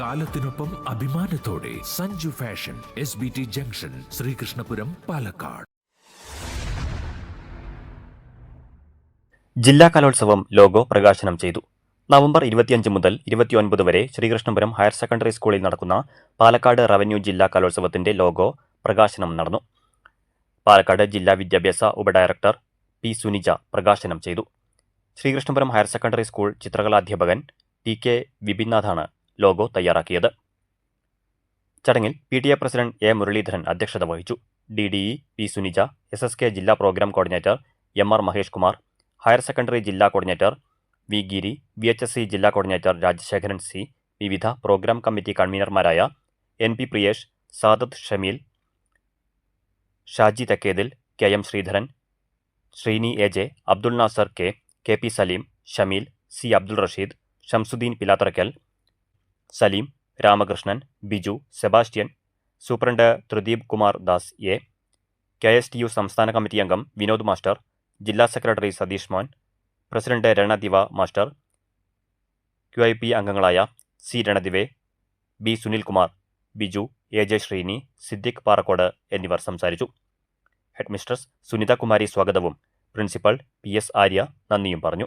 കാലത്തിനൊപ്പം അഭിമാനത്തോടെ Sanju fashion S B T junction Sreekrishnapuram Palakkad. ജില്ലാ കലോത്സവം ലോഗോ പ്രകാശനം ചെയ്തു. നവംബർ ഇരുപത്തിയഞ്ച് മുതൽ ഇരുപത്തിയൊൻപത് വരെ ശ്രീകൃഷ്ണപുരം ഹയർ സെക്കൻഡറി സ്കൂളിൽ നടക്കുന്ന പാലക്കാട് റവന്യൂ ജില്ലാ കലോത്സവത്തിന്റെ ലോഗോ പ്രകാശനം നടന്നു. പാലക്കാട് ജില്ലാ വിദ്യാഭ്യാസ ഉപഡയറക്ടർ പി സുനിജ പ്രകാശനം ചെയ്തു. ശ്രീകൃഷ്ണപുരം ഹയർ സെക്കൻഡറി സ്കൂൾ ചിത്രകലാധ്യാപകൻ ടി കെ വിപിൻനാഥാണ് ലോഗോ തയ്യാറാക്കിയത്. ചടങ്ങിൽ P T A president A Muraleedharan അധ്യക്ഷത വഹിച്ചു. D D E P Sunija S S K ജില്ലാ programme coordinator M R Mahesh Kumar higher secondary ജില്ലാ coordinator V Giri V H S C ജില്ലാ coordinator Rajasekharan C വിവിധ programme committee കൺവീനർമാരായ N P Priyesh Sadath Shameel Shaji Thakkethil K M Sreedharan Sreeni A J Abdul Nasar K K P Saleem Shameel C Abdul Rasheed Shamsuddin Pilatharakkal Saleem Ramakrishnan Biju Sebastian superintendent Thrideep Kumar Das A K S T U സംസ്ഥാന committee അംഗം Vinod master ജില്ലാ secretary Satheesh Mon president Ranadive master Q I P അംഗങ്ങളായ C Ranadive B Sunilkumar Biju A J Sreeni Siddique Parakode എന്നിവർ സംസാരിച്ചു. Headmistress Sunithakumari Sunitha Kumari സ്വാഗതവും principal P S Arya നന്ദിയും പറഞ്ഞു.